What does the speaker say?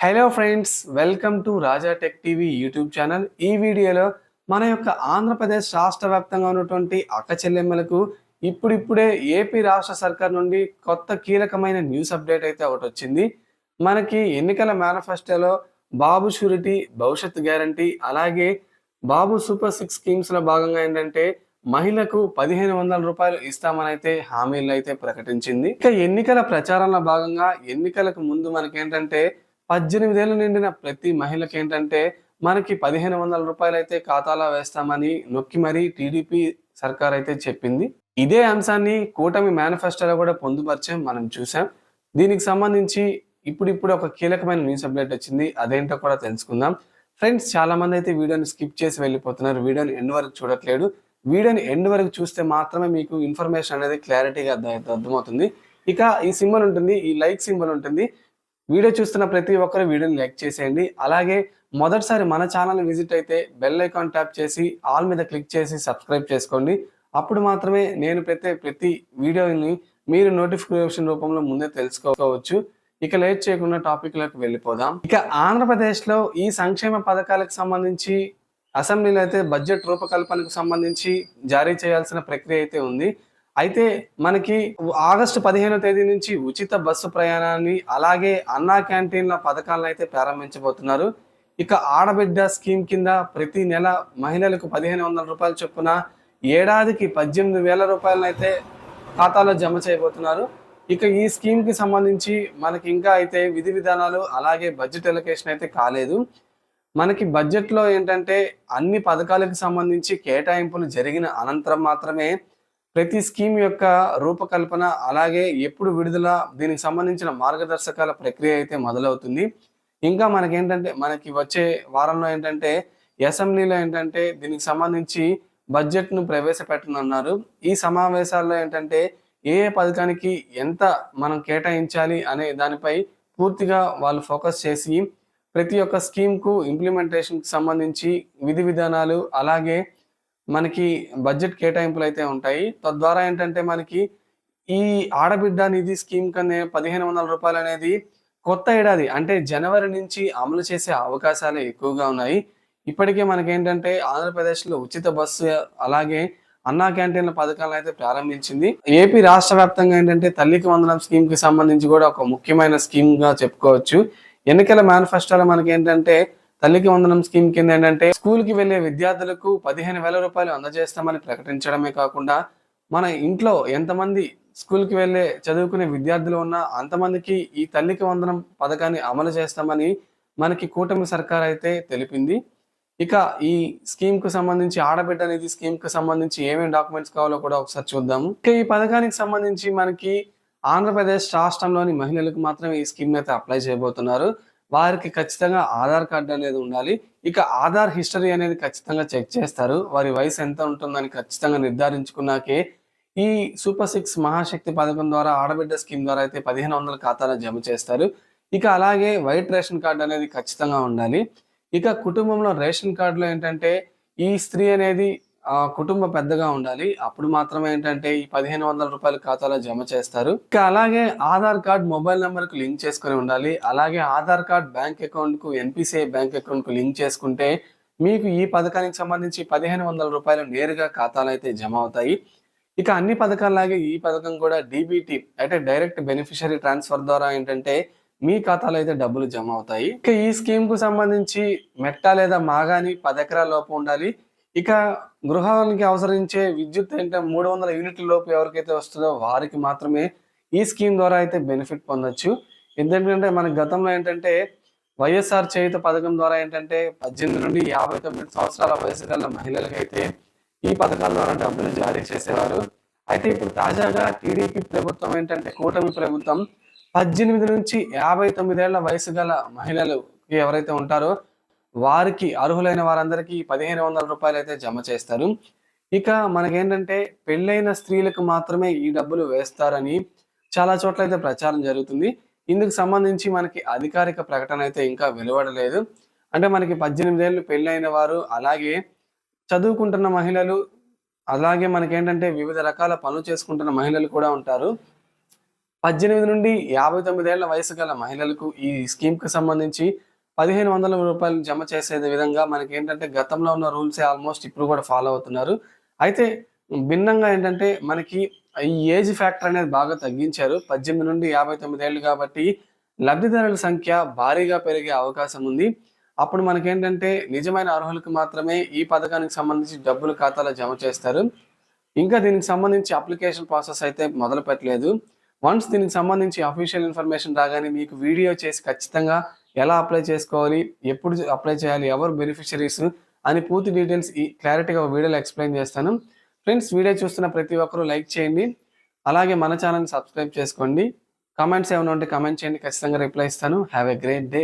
Hello friends welcome to Raja tech TV YouTube channel ఈ వీడియోలో మన యొక్క ఆంధ్రప్రదేశ్ రాష్ట్ర వ్యాప్తంగా ఉన్నటువంటి అక్క చెల్లెమ్మలకు ఇప్పుడిప్పుడే ఏపీ రాష్ట్ర సర్కార్ నుండి కొత్త కీలకమైన న్యూస్ అప్డేట్ అయితే ఒకటి వచ్చింది. మనకి ఎన్నికల మేనిఫెస్టోలో బాబు షూరిటీ భవిష్యత్ గ్యారంటీ అలాగే బాబు సూపర్ సిక్స్ స్కీమ్స్లో భాగంగా ఏంటంటే మహిళకు పదిహేను వందల రూపాయలు ఇస్తామని అయితే హామీలు అయితే ప్రకటించింది. ఇక ఎన్నికల ప్రచారంలో భాగంగా ఎన్నికలకు ముందు మనకేంటంటే పద్దెనిమిదేళ్ళు నిండిన ప్రతి మహిళకి ఏంటంటే మనకి పదిహేను వందల రూపాయలు అయితే ఖాతాలో వేస్తామని నొక్కి మరీ టీడీపీ సర్కార్ అయితే చెప్పింది. ఇదే అంశాన్ని కూటమి మేనిఫెస్టోలో కూడా పొందుపరిచాం మనం చూసాం దీనికి సంబంధించి ఇప్పుడిప్పుడు ఒక కీలకమైన న్యూస్ అప్డేట్ వచ్చింది. అదేంటో కూడా తెలుసుకుందాం. ఫ్రెండ్స్ చాలా మంది అయితే వీడియోని స్కిప్ చేసి వెళ్ళిపోతున్నారు. వీడియోని ఎండ్ వరకు చూడట్లేదు. వీడియోని ఎండ్ వరకు చూస్తే మాత్రమే మీకు ఇన్ఫర్మేషన్ అనేది క్లారిటీగా అర్థమవుతుంది. ఇక ఈ సింబల్ ఉంటుంది ఈ లైక్ సింబల్ ఉంటుంది. వీడియో చూస్తున్న ప్రతి ఒక్కరు వీడియోని లైక్ చేసేయండి. అలాగే మొదటిసారి మన ఛానల్ విజిట్ అయితే బెల్ ఐకాన్ ట్యాప్ చేసి ఆల్ మీద క్లిక్ చేసి సబ్స్క్రైబ్ చేసుకోండి. అప్పుడు మాత్రమే నేను ప్రతి ప్రతి వీడియోని మీరు నోటిఫికేషన్ రూపంలో ముందే తెలుసుకోవచ్చు. ఇక లేట్ చేయకుండా టాపిక్లోకి వెళ్ళిపోదాం. ఇక ఆంధ్రప్రదేశ్లో ఈ సంక్షేమ పథకాలకు సంబంధించి అసెంబ్లీలో అయితే బడ్జెట్ రూపకల్పనకు సంబంధించి జారీ చేయాల్సిన ప్రక్రియ అయితే ఉంది. అయితే మనకి ఆగస్టు పదిహేనో తేదీ నుంచి ఉచిత బస్సు ప్రయాణాన్ని అలాగే అన్నా క్యాంటీన్ల పథకాలను అయితే ప్రారంభించబోతున్నారు. ఇక ఆడబిడ్డ స్కీమ్ కింద ప్రతి నెల మహిళలకు పదిహేను వందల రూపాయల చొప్పున ఏడాదికి పద్దెనిమిది వేల రూపాయలను అయితే ఖాతాలో జమ చేయబోతున్నారు. ఇక ఈ స్కీమ్కి సంబంధించి మనకి ఇంకా అయితే విధి విధానాలు అలాగే బడ్జెట్ ఎలొకేషన్ అయితే కాలేదు. మనకి బడ్జెట్లో ఏంటంటే అన్ని పథకాలకు సంబంధించి కేటాయింపులు జరిగిన అనంతరం మాత్రమే ప్రతి స్కీమ్ యొక్క రూపకల్పన అలాగే ఎప్పుడు విడుదల దీనికి సంబంధించిన మార్గదర్శకాల ప్రక్రియ అయితే మొదలవుతుంది. ఇంకా మనకేంటంటే మనకి వచ్చే వారంలో ఏంటంటే అసెంబ్లీలో ఏంటంటే దీనికి సంబంధించి బడ్జెట్ను ప్రవేశపెట్టనున్నారు. ఈ సమావేశాల్లో ఏంటంటే ఏ ఏ పథకానికి ఎంత మనం కేటాయించాలి అనే దానిపై పూర్తిగా వాళ్ళు ఫోకస్ చేసి ప్రతి ఒక్క స్కీమ్కు ఇంప్లిమెంటేషన్కి సంబంధించి విధి విధానాలు అలాగే మనకి బడ్జెట్ కేటాయింపులు అయితే ఉంటాయి. తద్వారా ఏంటంటే మనకి ఈ ఆడబిడ్డ నిధి స్కీమ్ కన్నా పదిహేను వందల రూపాయలు అనేది కొత్త ఏడాది అంటే జనవరి నుంచి అమలు చేసే అవకాశాలు ఎక్కువగా ఉన్నాయి. ఇప్పటికే మనకేంటంటే ఆంధ్రప్రదేశ్లో ఉచిత బస్సు అలాగే అన్నా క్యాంటీన్ల పథకాలను అయితే ప్రారంభించింది. ఏపీ రాష్ట్ర వ్యాప్తంగా ఏంటంటే తల్లికి వందనం స్కీమ్కి సంబంధించి కూడా ఒక ముఖ్యమైన స్కీమ్గా చెప్పుకోవచ్చు. ఎన్నికల మేనిఫెస్టోలో మనకి ఏంటంటే తల్లికి వందనం స్కీమ్ కింద ఏంటంటే స్కూల్కి వెళ్ళే విద్యార్థులకు పదిహేను వేల రూపాయలు అందజేస్తామని ప్రకటించడమే కాకుండా మన ఇంట్లో ఎంతమంది స్కూల్కి వెళ్ళే చదువుకునే విద్యార్థులు ఉన్నా అంతమందికి ఈ తల్లికి వందనం పథకాన్ని అమలు చేస్తామని మనకి కూటమి సర్కార్ అయితే తెలిపింది. ఇక ఈ స్కీమ్కు సంబంధించి ఆడబిడ్డ అనేది స్కీమ్కు సంబంధించి ఏమేమి డాక్యుమెంట్స్ కావాలో కూడా ఒకసారి చూద్దాము ఇక ఈ పథకానికి సంబంధించి మనకి ఆంధ్రప్రదేశ్ రాష్ట్రంలోని మహిళలకు మాత్రమే ఈ స్కీమ్ అయితే అప్లై చేయబోతున్నారు. వారికి ఖచ్చితంగా ఆధార్ కార్డు అనేది ఉండాలి. ఇక ఆధార్ హిస్టరీ అనేది ఖచ్చితంగా చెక్ చేస్తారు. వారి వయసు ఎంత ఉంటుందని ఖచ్చితంగా నిర్ధారించుకున్నాకే ఈ సూపర్ సిక్స్ మహాశక్తి పథకం ద్వారా ఆడబిడ్డ స్కీమ్ ద్వారా అయితే పదిహేను వందల ఖాతాలో జమ చేస్తారు. ఇక అలాగే వైట్ రేషన్ కార్డు అనేది ఖచ్చితంగా ఉండాలి. ఇక కుటుంబంలో రేషన్ కార్డులో ఏంటంటే ఈ స్త్రీ అనేది కుటుంబ పెద్దగా ఉండాలి. అప్పుడు మాత్రమే ఏంటంటే ఈ పదిహేను వందల రూపాయలు ఖాతాలో జమ చేస్తారు. ఇంకా అలాగే ఆధార్ కార్డ్ మొబైల్ నెంబర్కు లింక్ చేసుకుని ఉండాలి. అలాగే ఆధార్ కార్డ్ బ్యాంక్ అకౌంట్కు N P C I bank అకౌంట్కు లింక్ చేసుకుంటే మీకు ఈ పథకానికి సంబంధించి పదిహేను వందల రూపాయలు నేరుగా ఖాతాలు అయితే జమ అవుతాయి. ఇక అన్ని పథకాల్లాగే ఈ పథకం కూడా డీబీటీ అంటే డైరెక్ట్ బెనిఫిషరీ ట్రాన్స్ఫర్ ద్వారా ఏంటంటే మీ ఖాతాలో అయితే డబ్బులు జమ అవుతాయి. ఇక ఈ స్కీమ్కు సంబంధించి మెట్ట లేదా మాగాని పది ఎకరాల లోపు ఉండాలి. ఇక గృహానికి అవసరించే విద్యుత్ ఏంటంటే మూడు వందల యూనిట్ల లోపు ఎవరికైతే వస్తుందో వారికి మాత్రమే ఈ స్కీమ్ ద్వారా అయితే బెనిఫిట్ పొందొచ్చు. ఎందుకంటే మన గతంలో ఏంటంటే వైఎస్ఆర్ చేయుత పథకం ద్వారా ఏంటంటే పద్దెనిమిది నుండి యాభై తొమ్మిది సంవత్సరాల వయసు గల మహిళలకైతే ఈ పథకాల ద్వారా డబ్బులు జారీ చేసేవారు. అయితే ఇప్పుడు తాజాగా టీడీపీ ప్రభుత్వం ఏంటంటే కూటమి ప్రభుత్వం పద్దెనిమిది నుంచి యాభై తొమ్మిదేళ్ళ వయసు గల మహిళలు ఎవరైతే ఉంటారో వారికి అర్హులైన వారందరికీ పదిహేను వందల రూపాయలు అయితే జమ చేస్తారు. ఇక మనకేంటంటే పెళ్ళైన స్త్రీలకు మాత్రమే ఈ డబ్బులు వేస్తారని చాలా చోట్ల అయితే ప్రచారం జరుగుతుంది. ఇందుకు సంబంధించి మనకి అధికారిక ప్రకటన అయితే ఇంకా వెలువడలేదు. అంటే మనకి పద్దెనిమిది ఏళ్ళు పెళ్ళైన వారు అలాగే చదువుకుంటున్న మహిళలు అలాగే మనకేంటంటే వివిధ రకాల పనులు చేసుకుంటున్న మహిళలు కూడా ఉంటారు. పద్దెనిమిది నుండి యాభై తొమ్మిదేళ్ళ వయసు గల మహిళలకు ఈ స్కీమ్కి సంబంధించి పదిహేను వందల రూపాయలు జమ చేసే విధంగా మనకి ఏంటంటే గతంలో ఉన్న రూల్సే ఆల్మోస్ట్ ఇప్పుడు కూడా ఫాలో అవుతున్నారు. అయితే భిన్నంగా ఏంటంటే మనకి ఈ ఏజ్ ఫ్యాక్టర్ అనేది బాగా తగ్గించారు. పద్దెనిమిది నుండి యాభై తొమ్మిది ఏళ్ళు కాబట్టి లబ్ధిదారుల సంఖ్య భారీగా పెరిగే అవకాశం ఉంది. అప్పుడు మనకేంటంటే నిజమైన అర్హులకు మాత్రమే ఈ పథకానికి సంబంధించి డబ్బులు ఖాతాలో జమ చేస్తారు. ఇంకా దీనికి సంబంధించి అప్లికేషన్ ప్రాసెస్ అయితే మొదలు పెట్టలేదు వన్స్ దీనికి సంబంధించి అఫీషియల్ ఇన్ఫర్మేషన్ రాగానే మీకు వీడియో చేసి ఖచ్చితంగా ఎలా అప్లై చేసుకోవాలి ఎప్పుడు అప్లై చేయాలి ఎవరు బెనిఫిషరీస్ అని పూర్తి డీటెయిల్స్ ఈ క్లారిటీగా ఒక వీడియోలో ఎక్స్ప్లెయిన్ చేస్తాను. ఫ్రెండ్స్ వీడియో చూస్తున్న ప్రతి ఒక్కరూ లైక్ చేయండి. అలాగే మన ఛానల్ని సబ్స్క్రైబ్ చేసుకోండి. కామెంట్స్ ఏమైనా ఉంటే కామెంట్ చేయండి. ఖచ్చితంగా రిప్లై ఇస్తాను. Have a great day